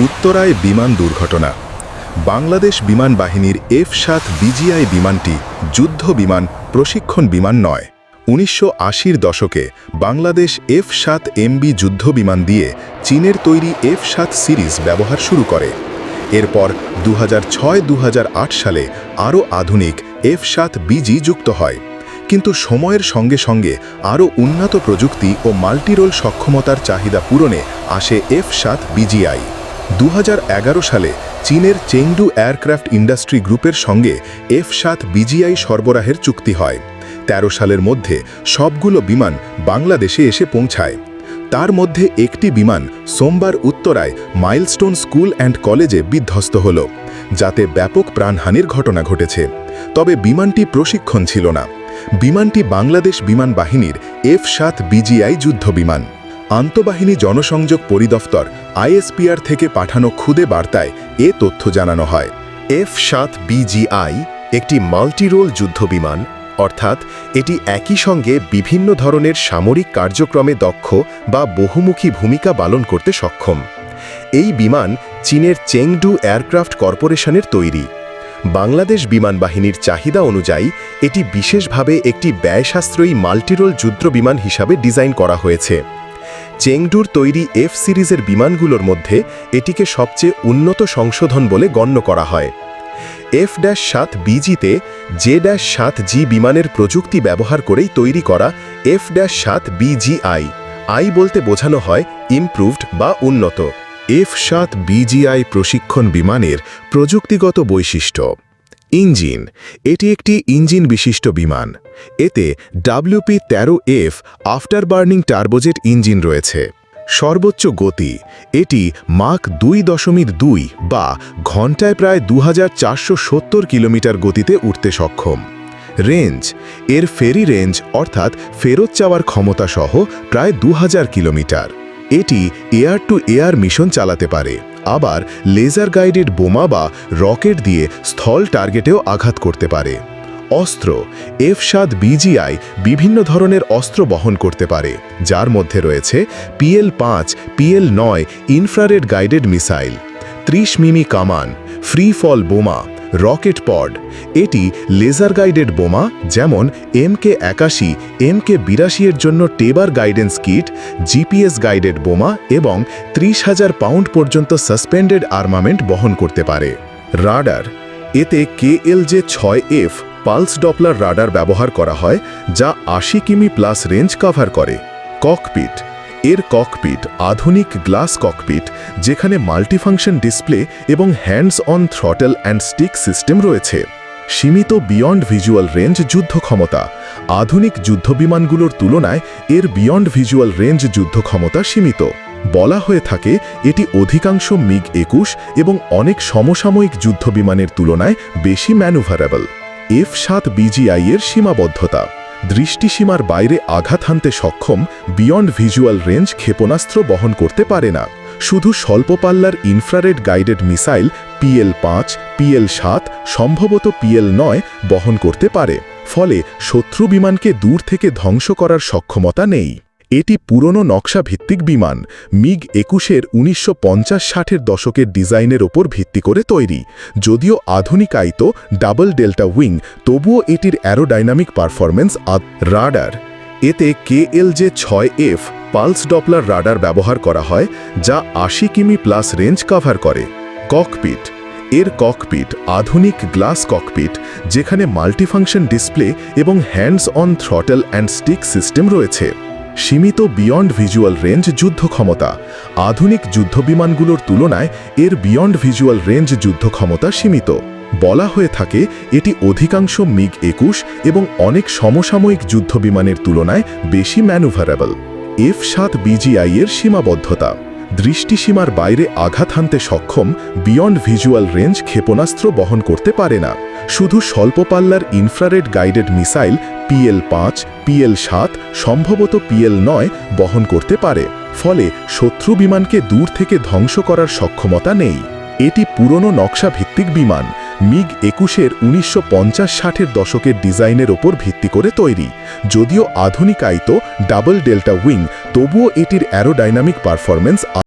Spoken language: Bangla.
উত্তরায় বিমান দুর্ঘটনা। বাংলাদেশ বিমান বাহিনীর এফ সাত বিজিআই বিমানটি যুদ্ধ বিমান, প্রশিক্ষণ বিমান নয়। উনিশশো আশির দশকে বাংলাদেশ এফ সাত এমবি যুদ্ধ বিমান দিয়ে চীনের তৈরি এফ সাত সিরিজ ব্যবহার শুরু করে। এরপর দু হাজার ছয় সালে আরও আধুনিক এফ সাত বিজি যুক্ত হয়। কিন্তু সময়ের সঙ্গে সঙ্গে আরও উন্নত প্রযুক্তি ও মাল্টিরোল সক্ষমতার চাহিদা পূরণে আসে এফ সাত বিজিআই। দু হাজার এগারো সালে চীনের চেংডু এয়ারক্রাফট ইন্ডাস্ট্রি গ্রুপের সঙ্গে এফ সাত বিজিআই সরবরাহের চুক্তি হয়। ১৩ সালের মধ্যে সবগুলো বিমান বাংলাদেশে এসে পৌঁছায়। তার মধ্যে একটি বিমান সোমবার উত্তরায় মাইলস্টোন স্কুল অ্যান্ড কলেজে বিধ্বস্ত হল, যাতে ব্যাপক প্রাণহানির ঘটনা ঘটেছে। তবে বিমানটি প্রশিক্ষণ ছিল না। বিমানটি বাংলাদেশ বিমান বাহিনীর এফ সাত বিজিআই যুদ্ধ বিমান আন্তঃবাহিনী জনসংযোগ পরিদফতর আইএসপিআর থেকে পাঠানো খুদে বার্তায় এ তথ্য জানানো হয়। এফ সাত বিজিআই একটি মাল্টিরোল যুদ্ধবিমান অর্থাৎ এটি একই সঙ্গে বিভিন্ন ধরনের সামরিক কার্যক্রমে দক্ষ বা বহুমুখী ভূমিকা পালন করতে সক্ষম। এই বিমান চীনের চেংডু এয়ারক্রাফট কর্পোরেশনের তৈরি। বাংলাদেশ বিমান বাহিনীর চাহিদা অনুযায়ী এটি বিশেষভাবে একটি ব্যয়সাশ্রয়ী মাল্টিরোল যুদ্ধবিমান হিসাবে ডিজাইন করা হয়েছে। চেংডুর তৈরি এফ সিরিজের বিমানগুলোর মধ্যে এটিকে সবচেয়ে উন্নত সংশোধন বলে গণ্য করা হয়। এফ ড্যাশ সাত বিজিতে জে ড্যাশ সাত জি বিমানের প্রযুক্তি ব্যবহার করেই তৈরি করা এফ ড্যাশ সাত বিজিআই। আই বলতে বোঝানো হয় ইমপ্রুভড বা উন্নত। এফ সাত বিজিআই প্রশিক্ষণ বিমানের প্রযুক্তিগত বৈশিষ্ট্য। ইঞ্জিন, এটি একটি ইঞ্জিন বিশিষ্ট বিমান। এতে ডাব্লিউপি তেরো F afterburning turbojet engine রয়েছে। সর্বোচ্চ গতি, এটি মাক দুই দশমিক দুই বা ঘন্টায় প্রায় দু হাজার চারশো সত্তর কিলোমিটার গতিতে উঠতে সক্ষম। রেঞ্জ এর ফেরি রেঞ্জ অর্থাৎ ফেরত চাওয়ার ক্ষমতা সহ প্রায় দু হাজার কিলোমিটার। এটি এয়ার টু এয়ার মিশন চালাতে পারে। আবার লেজার গাইডেড বোমা বা রকেট দিয়ে স্থল টার্গেটেও আঘাত করতে পারে। অস্ত্র, এফ সাত বিজিআই বিভিন্ন ধরনের অস্ত্র বহন করতে পারে, যার মধ্যে রয়েছে পিএল পাঁচ, পিএল নয় ইনফ্রারেড গাইডেড মিসাইল ত্রিশ মিমি কামান ফ্রি ফল বোমা রকেট পড। এটি লেজার গাইডেড বোমা, যেমন এম কে একাশি এম কে বিরাশি এর জন্য Teber guidance kit, GPS guided বোমা এবং ত্রিশ হাজার পাউন্ড পর্যন্ত সাসপেন্ডেড আর্মামেন্ট বহন করতে পারে। রাডার। এতে কেএলজে ছয় এফ পালস ডপলার রাডার ব্যবহার করা হয়, যা আশি কিমি প্লাস রেঞ্জ কভার করে। ককপিট। এর ককপিট আধুনিক গ্লাস ককপিট যেখানে মাল্টিফাংশন ডিসপ্লে এবং hands on throttle and stick system রয়েছে। সীমিত বিয়ন্ড ভিজুয়াল রেঞ্জ যুদ্ধ ক্ষমতা আধুনিক যুদ্ধবিমানগুলোর তুলনায় এর বিয়ন্ড ভিজুয়াল রেঞ্জ যুদ্ধ ক্ষমতা সীমিত। বলা হয়ে থাকে, এটি অধিকাংশ মিগ একুশ এবং অনেক সমসাময়িক যুদ্ধবিমানের তুলনায় বেশি ম্যানুভারেবল এফ সাত বিজিআই এর সীমাবদ্ধতা। দৃষ্টিসীমার বাইরে আঘাত হানতে সক্ষম বিয়ন্ড ভিজুয়াল রেঞ্জ ক্ষেপণাস্ত্র বহন করতে পারে না। শুধু স্বল্প পাল্লার ইনফ্রারেড গাইডেড মিসাইল পিএল পাঁচ, পিএল সাত, সম্ভবত পিএল নয় বহন করতে পারে। ফলে শত্রু বিমানকে দূর থেকে ধ্বংস করার সক্ষমতা নেই। এটি পুরনো নকশা ভিত্তিক বিমান, মিগ একুশের উনিশশো পঞ্চাশ ষাটের দশকের ডিজাইনের ওপর ভিত্তি করে তৈরি, যদিও আধুনিকায়িত ডাবল ডেল্টা উইং, তবুও এটির অ্যারোডাইনামিক পারফরমেন্স রাডার। এতে কেএলজে ছয় এফ পালস ডপলার রাডার ব্যবহার করা হয়, যা আশি কিমি প্লাস রেঞ্জ কভার করে। ককপিট। এর ককপিট আধুনিক গ্লাস ককপিট, যেখানে মাল্টিফাংশন ডিসপ্লে এবং hands on throttle and stick system রয়েছে। সীমিত বিয়ন্ড ভিজুয়াল রেঞ্জ যুদ্ধ ক্ষমতা আধুনিক যুদ্ধবিমানগুলোর তুলনায় এর বিয়ন্ড ভিজুয়াল রেঞ্জ যুদ্ধ ক্ষমতা সীমিত। বলা হয়ে থাকে, এটি অধিকাংশ মিগ একুশ এবং অনেক সমসাময়িক যুদ্ধবিমানের তুলনায় বেশি ম্যানুভারেবল। এফ সাত বিজিআই এর সীমাবদ্ধতা। দৃষ্টিসীমার বাইরে আঘাত হানতে সক্ষম বিয়ন্ড ভিজুয়াল রেঞ্জ ক্ষেপণাস্ত্র বহন করতে পারে না। শুধু স্বল্প পাল্লার ইনফ্রারেড গাইডেড মিসাইল পিএল পাঁচ পিএল সাত সম্ভবত পিএল নয় বহন করতে পারে, ফলে শত্রু বিমানকে দূর থেকে ধ্বংস করার সক্ষমতা নেই। এটি পুরনো নকশা ভিত্তিক বিমান মিগ একুশের উনিশশো পঞ্চাশ ষাটের দশকের ডিজাইনের ওপর ভিত্তি করে তৈরি। যদিও আধুনিক আধুনিকায়িত ডাবল ডেল্টা উইং, তবুও এটির অ্যারোডাইনামিক পারফরমেন্স